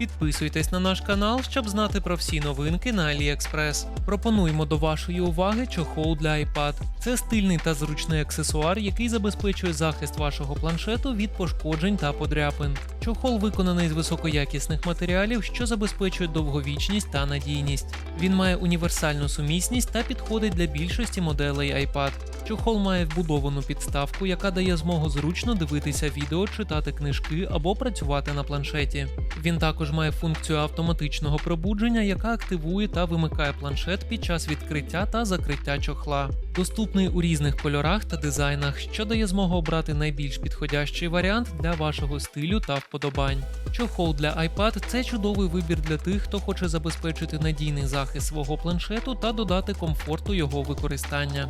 Підписуйтесь на наш канал, щоб знати про всі новинки на AliExpress. Пропонуємо до вашої уваги чохол для iPad. Це стильний та зручний аксесуар, який забезпечує захист вашого планшету від пошкоджень та подряпин. Чохол виконаний з високоякісних матеріалів, що забезпечують довговічність та надійність. Він має універсальну сумісність та підходить для більшості моделей iPad. Чохол має вбудовану підставку, яка дає змогу зручно дивитися відео, читати книжки або працювати на планшеті. Він також має функцію автоматичного пробудження, яка активує та вимикає планшет під час відкриття та закриття чохла. Доступний у різних кольорах та дизайнах, що дає змогу обрати найбільш підходящий варіант для вашого стилю та вподобань. Чохол для iPad це чудовий вибір для тих, хто хоче забезпечити надійний захист свого планшету та додати комфорту його використання.